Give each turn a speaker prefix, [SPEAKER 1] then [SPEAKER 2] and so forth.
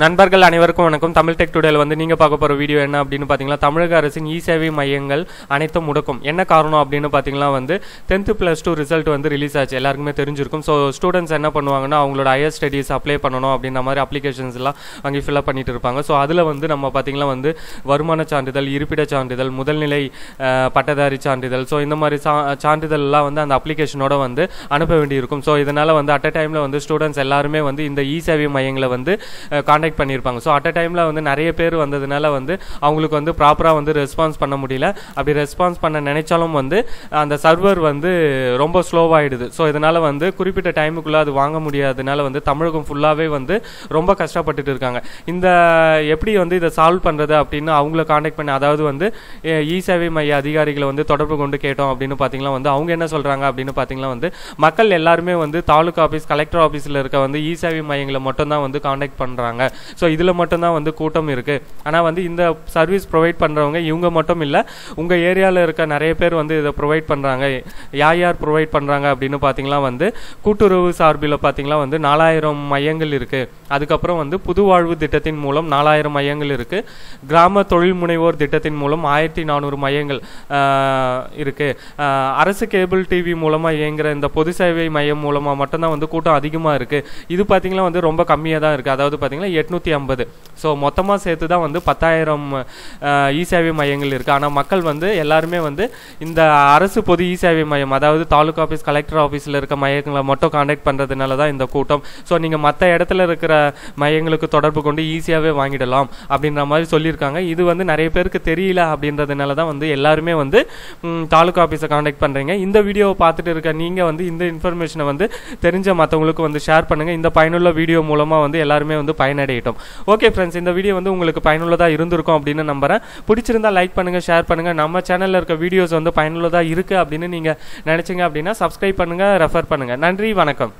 [SPEAKER 1] நண்பர்கள் அனைவருக்கும் வணக்கம். தமிழ் டெக் டுடேல வந்து நீங்க பார்க்க போற வீடியோ என்ன அப்படின்னு பாத்தீங்கன்னா தமிழக அரசின் இ சேவை மையங்கள் அனைத்தும் முடக்கும். என்ன காரணம் அப்படின்னு பாத்தீங்கன்னா வந்து டென்த் பிளஸ் டூ ரிசல்ட் வந்து ரிலீஸ் ஆச்சு. எல்லாருக்குமே தெரிஞ்சிருக்கும். ஸோ ஸ்டூடெண்ட்ஸ் என்ன பண்ணுவாங்கன்னா அவங்களோட ஹையர் ஸ்டடீஸ் அப்ளை பண்ணணும் அப்படின்ற மாதிரி அப்ளிகேஷன்ஸ் எல்லாம் அங்கே ஃபில்அப் பண்ணிட்டு இருப்பாங்க. ஸோ அதில் வந்து நம்ம பாத்தீங்கன்னா வந்து வருமான சான்றிதழ் இருப்பிட சான்றிதழ் முதல்நிலை பட்டதாரி சான்றிதழ். ஸோ இந்த மாதிரி சா சான்றிதழ் எல்லாம் வந்து அந்த அப்ளிகேஷனோட வந்து அனுப்ப வேண்டியிருக்கும். ஸோ இதனால வந்து அட் அ டைம்ல வந்து ஸ்டூடெண்ட்ஸ் எல்லாருமே வந்து இந்த இ சேவை மையங்களை வந்து காண்டாக்ட் பண்ணியிருப்பாங்க. ஸோ அட் அ டைமில் வந்து நிறைய பேர் வந்ததுனால வந்து அவங்களுக்கு வந்து ப்ராப்பராக வந்து ரெஸ்பான்ஸ் பண்ண முடியல. அப்படி ரெஸ்பான்ஸ் பண்ண நினைச்சாலும் வந்து அந்த சர்வர் வந்து ரொம்ப ஸ்லோவாகிடுது ஸோ இதனால் வந்து குறிப்பிட்ட டைமுக்குள்ளே அது வாங்க முடியாததுனால வந்து தமிழகம் ஃபுல்லாகவே வந்து ரொம்ப கஷ்டப்பட்டுட்டு இருக்காங்க. இந்த எப்படி வந்து இதை சால்வ் பண்ணுறது அப்படின்னு அவங்கள காண்டாக்ட் பண்ணி அதாவது வந்து இ சேவை மைய அதிகாரிகளை வந்து தொடர்பு கொண்டு கேட்டோம் அப்படின்னு பார்த்தீங்கன்னா வந்து அவங்க என்ன சொல்கிறாங்க அப்படின்னு பார்த்தீங்கன்னா வந்து மக்கள் எல்லாருமே வந்து தாலுகா ஆஃபீஸ் கலெக்டர் ஆஃபீஸில் இருக்க வந்து இ சேவை மையங்களை மட்டும் தான் வந்து காண்டாக்ட் பண்ணுறாங்க ஸோ இதில் மட்டும்தான் வந்து கூட்டம் இருக்குது ஆனால் வந்து இந்த சர்வீஸ் ப்ரொவைட் பண்ணுறவங்க இவங்க மட்டும் இல்லை உங்கள் ஏரியாவில் இருக்க நிறைய பேர் வந்து இதை ப்ரொவைட் பண்ணுறாங்க யார் யார் ப்ரொவைட் பண்ணுறாங்க அப்படின்னு பார்த்தீங்கன்னா வந்து கூட்டுறவு சார்பில் பார்த்தீங்கன்னா வந்து நாலாயிரம் மையங்கள் இருக்குது அதுக்கப்புறம் வந்து புது வாழ்வு திட்டத்தின் மூலம் நாலாயிரம் மையங்கள் இருக்குது கிராம தொழில் முனைவோர் திட்டத்தின் மூலம் ஆயிரத்தி நானூறு மையங்கள் இருக்குது அரசு கேபிள் டிவி மூலமாக இயங்குகிற இந்த பொது சேவை மையம் மூலமாக மட்டும்தான் வந்து கூட்டம் அதிகமாக இருக்குது இது பார்த்திங்கன்னா வந்து ரொம்ப கம்மியாக தான் இருக்குது அதாவது பார்த்திங்கன்னா எட்நூற்றி ஐம்பது. ஸோ மொத்தமாக சேர்த்து தான் வந்து பத்தாயிரம் இ சேவை மையங்கள் இருக்குது ஆனால் மக்கள் வந்து எல்லாருமே வந்து இந்த அரசு பொது இ சேவை மையம் அதாவது தாலுகா ஆஃபீஸ் கலெக்டர் ஆஃபீஸில் இருக்க மையங்களை மட்டும் காண்டாக்ட் பண்ணுறதுனால தான் இந்த கூட்டம். ஸோ நீங்கள் மற்ற இடத்துல இருக்கிற மையங்களுக்கு தொடர்பு கொண்டு ஈஸியாகவே வாங்கிடலாம் அப்படின்ற மாதிரி சொல்லியிருக்காங்க. இது வந்து நிறைய பேருக்கு தெரியல அப்படின்றதுனால தான் வந்து எல்லாருமே வந்து தாலுகா ஆஃபீஸை காண்டாக்ட் பண்ணுறீங்க இந்த வீடியோவை பார்த்துட்டு இருக்க நீங்கள் வந்து இந்த இன்ஃபர்மேஷனை வந்து தெரிஞ்ச மற்றவங்களுக்கு வந்து ஷேர் பண்ணுங்கள் இந்த பயனுள்ள வீடியோ மூலமாக வந்து எல்லாருமே வந்து பயனடையட்டும். ஓகே ஃப்ரெண்ட்ஸ் இந்த வீடியோ வந்து உங்களுக்கு பயனுள்ளதாக இருந்திருக்கும் அப்படின்னு நம்புகிறேன் பிடிச்சிருந்தா லைக் பண்ணுங்கள் ஷேர் பண்ணுங்கள் நம்ம சேனலில் இருக்க வீடியோஸ் வந்து பயனுள்ளதாக இருக்குது அப்படின்னு நீங்கள் நினச்சிங்க அப்படின்னா சப்ஸ்கிரைப் பண்ணுங்கள் ரெஃபர் பண்ணுங்கள் நன்றி வணக்கம்.